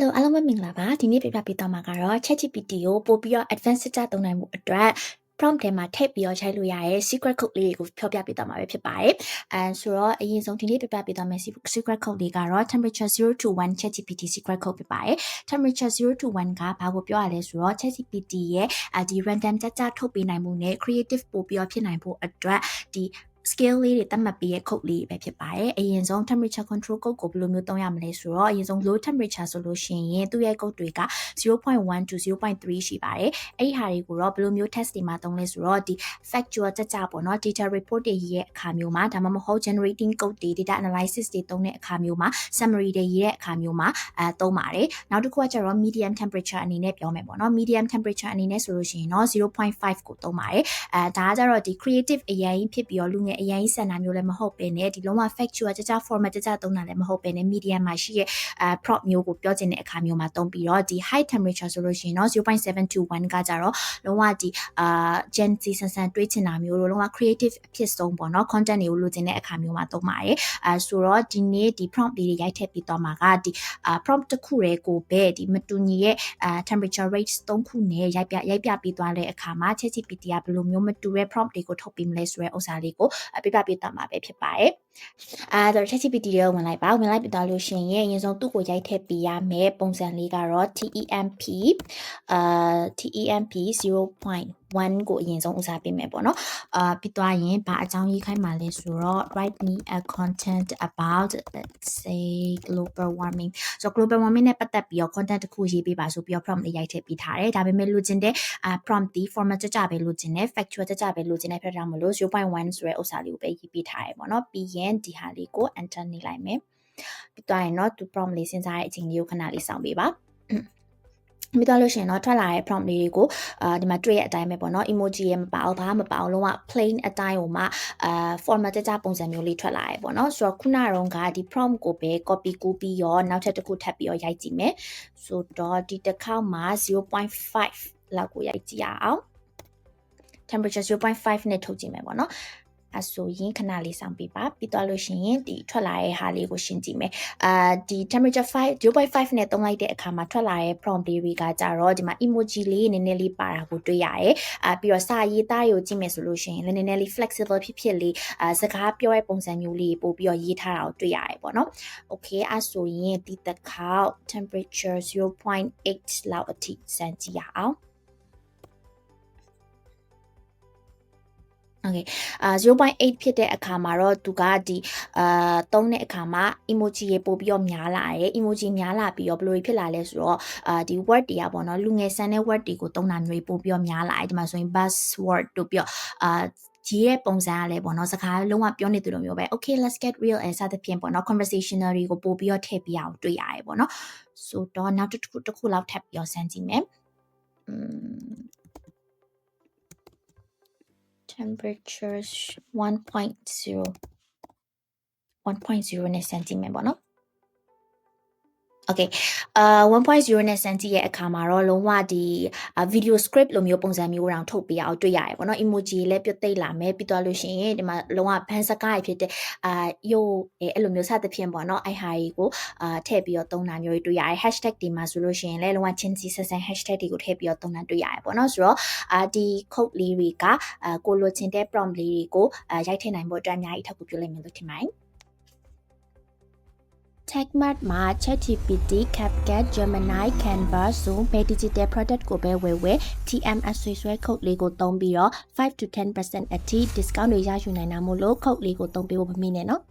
Hello အားလုံးပဲမင်္ဂလာပါဒီနေ့ပြပြပေးသွားမှာကတော့ ChatGPT ကိုပို့ပြီးတော့ advanced စကြသုံးနိုင်မှုအတွက် prompt ထဲမှာထည့်ပြီးတော့ချိန်လို့ရတဲ့ secret code လေးတွေကိုပြောပြပေးသွားမှာပဲဖြစ်ပါတယ်။အဲဆိုတော့အရင်ဆုံးဒီနေ့ပြပြပေးသွားမယ့် secret code လေးကတော့ temperature 0 to 1 ChatGPT secret code ဖြစ်ပါတယ်။ temperature 0 to 1ကဘာကိုပြောရလဲဆိုတော့ ChatGPT ရဲ့ဒီ random ကြကြထုတ်ပေးနိုင်မှုနဲ့ creative ပို့ပြီးတော့ဖြစ်နိုင်ဖို့အတွက်ဒီ scale လေးတွေသတ်မှတ်ပေးရဲ့ code လေးပဲဖြစ်ပါတယ်။အရင်ဆုံး temperature control code ကိုဘယ်လိုမျိုးသုံးရမလဲဆိုတော့အရင်ဆုံး low temperature ဆိုလို့ရှိရင်သူ့ရဲ့ code တွေက0.1 to 0.3ရှိပါတယ်။အဲ့ဒီဟာတွေကိုတော့ဘယ်လိုမျိုး test တွေမှာသုံးလဲဆိုတော့ဒီ factual ကြကြပေါ့နော် data report တွေရေးရဲ့အခါမျိုးမှာဒါမှမဟုတ် generating code တွေ data analysis တွေသုံးတဲ့အခါမျိုးမှာ summary တွေရေးတဲ့အခါမျိုးမှာအဲသုံးပါတယ်။နောက်တစ်ခုကကျတော့ medium temperature အနေနဲ့ပြောမယ်ပေါ့နော် medium temperature အနေနဲ့ဆိုလို့ရှိရင်တော့0.5ကိုသုံးပါတယ်။အဲဒါကကျတော့ဒီ creative အရင်ဖြစ်ပြီးတော့လူငယ်အရင်ဆန်တာမျိုးလည်းမဟုတ်ပဲねဒီလုံးဝ factual ကြကြ format ကြကြသုံးတာလည်းမဟုတ်ပဲね medium မှာရှိရဲ့အဲ prop မျိုးကိုပြောချင်တဲ့အခါမျိုးမှာသုံးပြီးတော့ဒီ high temperature ဆိုလို့ရှိရင်တော့0.7 to 1ကကြတော့လုံးဝဒီအာ gen z ဆန်ဆန်တွေးချင်တာမျိုးလို့လုံးဝ creative အဖြစ်ဆုံးပေါ့နော် content တွေကိုလိုချင်တဲ့အခါမျိုးမှာသုံးပါတယ်အဲဆိုတော့ဒီနေ့ဒီ prompt လေးတွေရိုက်ထည့်ပြီးတော့မှာကဒီအာ prompt တစ်ခုတည်းကိုပဲဒီမတူညီရဲ့အာ temperature range 3ခုနဲ့ရိုက်ပြရိုက်ပြပြီးသွားတဲ့အခါမှာ ChatGPT ကဘယ်လိုမျိုးမတူတဲ့ prompt တွေကိုထုတ်ပေးမလဲဆိုတဲ့ဥစ္စာလေးကိုပြပြပေးသွားမှာပဲဖြစ်ပါတယ်။ အဲဒါ ChatGPT ရဲ့ဝင်လိုက်ပါဝင်လိုက်ပြီးသွားလို့ရှိရင်အရင်ဆုံးသူ့ကိုရိုက်ထည့်ပေးရမယ်ပုံစံလေးကတော့ TEMP အာ TEMP 0.1ကိုအရင်ဆုံးဦးစားပေးမယ်ပေါ့နော်အာပြီးသွားရင်ဘာအကြောင်းရေးခိုင်းမှာလဲဆိုတော့ write me a content about let's say global warming ဆိုတော့ global warming နဲ့ပတ်သက်ပြီးတော့ content တစ်ခုရေးပေးပါဆိုပြီးတော့ prompt လေးရိုက်ထည့်ပေးထားတယ်ဒါပေမဲ့လိုချင်တဲ့အာ prompt ဒီ format ကြကြပဲလိုချင်တယ် factual ကြကြပဲလိုချင်တဲ့ဖြစ်တာမလို့0.1ဆိုတဲ့ဥစ္စာလေးကိုပဲရေးပေးထားရပေါ့နော်ပြီးရင်ဒီဟာလေးကို enter နေလိုက်မယ်ပြီးသွားရင်တော့သူ prompt လေးစဉ်းစားတဲ့အချိန်လေးကိုခဏလေးစောင့်ပေးပါပြီးတော့လို့ရှိရင်တော့ထွက်လာတဲ့ prompt လေးတွေကိုအာဒီမှာတွေ့ရအတိုင်းပဲပေါ့နော် emoji ရဲ့မပါအောင်ဘာမှမပါအောင်လုံးဝ plain အတိုင်းဟိုမှာအာ format ကြကြပုံစံမျိုးလေးထွက်လာရဲပေါ့နော်ဆိုတော့ခုနတုန်းကဒီ prompt ကိုပဲ copy ကူးပြီးတော့နောက်ထပ်တစ်ခုထပ်ပြီးတော့ရိုက်ကြည့်မယ်ဆိုတော့ဒီတစ်ခေါက်မှာ0.5လောက်ကိုရိုက်ကြည့်ရအောင် temperature 0.5နဲ့ထုတ်ကြည့်မယ်ပေါ့နော် အဆိုရင်ခဏလေးစောင့်ပြပါပြီးသွားလို့ရှိရင်ဒီထွက်လာတဲ့ဟာလေးကိုရှင်းကြည့်မယ်အာဒီ temperature 5 0.5နဲ့သုံးလိုက်တဲ့အခါမှာထွက်လာတဲ့ prompt လေးတွေကကြတော့ဒီမှာ emoji လေးနည်းနည်းလေးပါတာကိုတွေ့ရတယ်အာပြီးတော့စာရေးသားကိုကြည့်မယ်ဆိုလို့ရှိရင်နည်းနည်းလေး flexible ဖြစ်ဖြစ်လေးအာစကားပြောတဲ့ပုံစံမျိုးလေးပို့ပြီးတော့ရေးထားတာကိုတွေ့ရတယ်ပေါ့နော် okay အဆိုရင်ဒီတစ်ခေါက် temperature 0.8လောက်အထိစမ်းကြည့်ရအောင် okay အာ0.8ဖြစ်တဲ့အခါမှာတော့သူကဒီအာသုံးတဲ့အခါမှာ emoji ရေပို့ပြီးတော့များလာတယ် emoji များလာပြီးတော့ဘယ်လိုဖြစ်လာလဲဆိုတော့အာဒီ word တွေကပေါ့နော်လူငယ်ဆန်တဲ့ word တွေကိုသုံးတာမျိုးပို့ပြီးတော့များလာတယ်ဒီမှာဆိုရင် buzzword တို့ပြီးတော့အာရေးရဲ့ပုံစံကလည်းပေါ့နော်စကားလုံးဝပြောနေသူလိုမျိုးပဲ okay let's get real အဲစသဖြင့်ပေါ့နော် conversational တွေကိုပို့ပြီးတော့ထည့်ပြအောင်တွေ့ရတယ်ပေါ့နော်ဆိုတော့နောက်တစ်ခုတစ်ခုလောက်ထပ်ပြီးတော့စမ်းကြည့်မယ် temperature 1.0 1.0နဲ့စမ်းကြည့်မယ်ပေါ့နော် Okay အာ1.0နဲ့စမ်းကြည့်ရဲ့အခါမှာတော့လုံးဝဒီ video script လိုမျိုးပုံစံမျိုးတောင်ထုတ်ပေးအောင်တွေ့ရတယ်ပေါ့နော် emoji လည်းပြတ်သိမ့်လာမယ်ပြီးသွားလို့ရှိရင်ဒီမှာလုံးဝဘန်းစကားဖြစ်တဲ့အာယိုအဲ့လိုမျိုးစသဖြင့်ပေါ့နော်အဲ့ဟာကြီးကိုအာထည့်ပြီးတော့သုံးတာမျိုးတွေ့ရတယ် hashtag ဒီမှာဆိုလို့ရှိရင်လည်းလုံးဝချင်းစီဆက်ဆန် hashtag တွေကိုထည့်ပြီးတော့သုံးတာတွေ့ရတယ်ပေါ့နော်ဆိုတော့အာဒီ code လေးတွေကအာကိုလိုချင်တဲ့ prompt လေးတွေကိုအာရိုက်ထည့်နိုင်ဖို့အတွက်အများကြီးထောက်ကူပြုလိမ့်မယ်လို့ထင်ပါတယ် TechMart မှာ ChatGPT, CapCut, Gemini, Canva, Zoom ပဲ digital product ကိုပဲဝယ်ဝယ် TMS ဆွေဆွဲ code လေးကိုသုံးပြီးတော့5 to 10%အထိ discount တွေရယူနိုင်တာမို့လို့ code လေးကိုသုံးပေးဖို့မမေ့နဲ့နော်